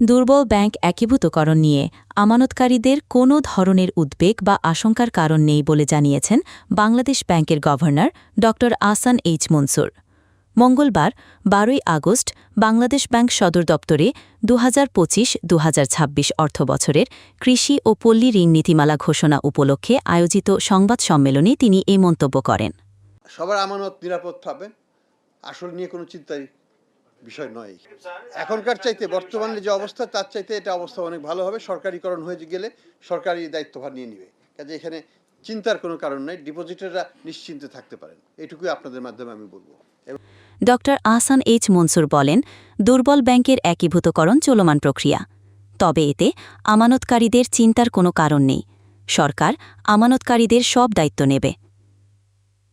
দুর্বল ব্যাংক একীভূতকরণ নিয়ে আমানতকারীদের কোনো ধরনের উদ্বেগ বা আশঙ্কার কারণ নেই বলে জানিয়েছেন বাংলাদেশ ব্যাংকের গভর্নর ড. আসান এইচ মনসুর। মঙ্গলবার, বারোই আগস্ট, বাংলাদেশ ব্যাংক সদর দপ্তরে দু হাজার পঁচিশ দু অর্থবছরের কৃষি ও পল্লী ঋণ নীতিমালা ঘোষণা উপলক্ষে আয়োজিত সংবাদ সম্মেলনে তিনি এই মন্তব্য করেন। সবার আমানত নিরাপদ আসল নিয়ে কোনো চিন্তার বিষয় নয়। এখনকার চাইতে বর্তমানে যে অবস্থা তার চাইতে এটা অবস্থা অনেক ভালো হবে। সরকারিকরণ হয়ে গেলে সরকারি দায়িত্বভার নিয়ে নেবে। কাজে এখানে চিন্তার কোনো কারণ নাই। ডিপোজিটাররা নিশ্চিন্তে থাকতে পারেন। এটুকুই আপনাদের মাধ্যমে আমি বলব। এবং ড আহসান এইচ মনসুর বলেন দুর্বল ব্যাংকের একীভূতকরণ চলমান প্রক্রিয়া। তবে এতে আমানতকারীদের চিন্তার কোনো কারণ নেই। সরকার আমানতকারীদের সব দায়িত্ব নেবে।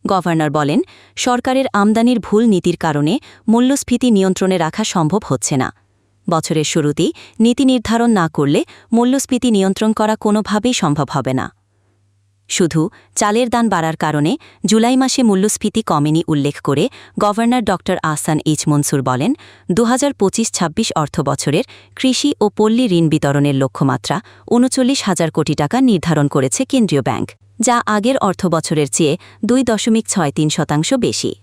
গভর্নর বলেন, সরকারের আমদানির ভুল নীতির কারণে মূল্যস্ফীতি নিয়ন্ত্রণে রাখা সম্ভব হচ্ছে না। বছরের শুরুতেই নীতি নির্ধারণ না করলে মূল্যস্ফীতি নিয়ন্ত্রণ করা কোনোভাবেই সম্ভব হবে না। শুধু চালের দান বাড়ার কারণে জুলাই মাসে মূল্যস্ফীতি কমেনি উল্লেখ করে গভর্নর ড. আহসান এইচ মনসুর বলেন দু হাজার পঁচিশ ছাব্বিশ অর্থবছরের কৃষি ও পল্লী ঋণ বিতরণের লক্ষ্যমাত্রা উনচল্লিশ হাজার কোটি টাকা নির্ধারণ করেছে কেন্দ্রীয় ব্যাংক। যা আগের অর্থবছরের চেয়ে দুই দশমিক ছয় তিন শতাংশ বেশি।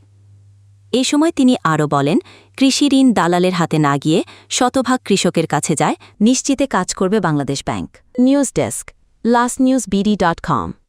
এ সময় তিনি আরও বলেন, কৃষি ঋণ দালালের হাতে না গিয়ে শতভাগ কৃষকের কাছে যায়, নিশ্চিতে কাজ করবে Bangladesh bank. News desk last news BD dot com.